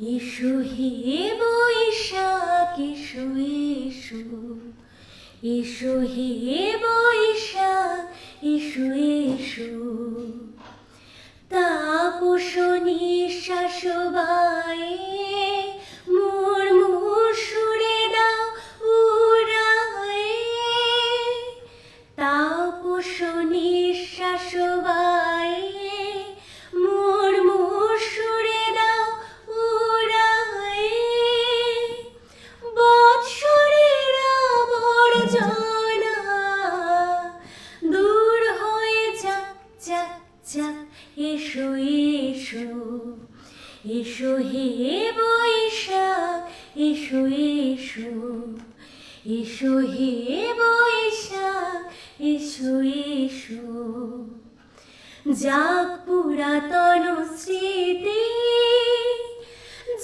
এসো হে বৈশাখ, এসো এসো। এসো হে বৈশাখ, এসো এসো। তাপস নিঃশ্বাস বায়ে, মোর মোর সুরে দাও এসো এসো এসো হে বৈশাখ, এসো এসো এসো হে বৈশাখ, এসো এসো। যাক পুরাতন স্মৃতি,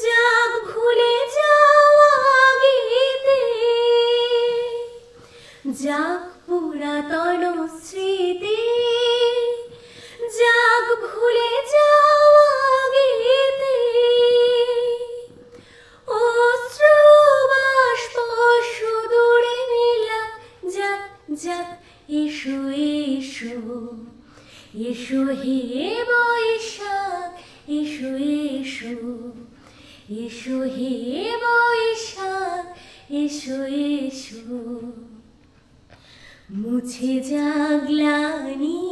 যাক ভুলে যাওয়া গীতি যাক পুরাতন স্মৃতি যাক ভুলে যাওয়া গীতি। অশ্রু বাষ্প সুদূরে মিলা, যাক যাক, এসো এসো। এসো হে বৈশাখ, এসো এসো। এসো হে বৈশাখ, এসো এসো। মুছে যাক গ্লানি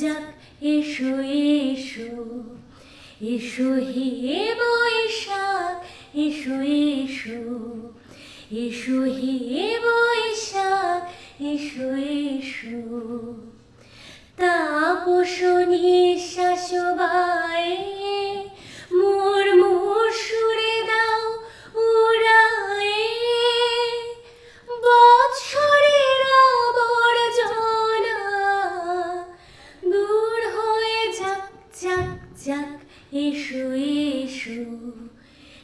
যাক, এসো এসো। এসো হে বৈশাখ, এসো এসো। এসো হে বৈশাখ, এসো এসো। তাপস নিঃশ্বাস বায়ে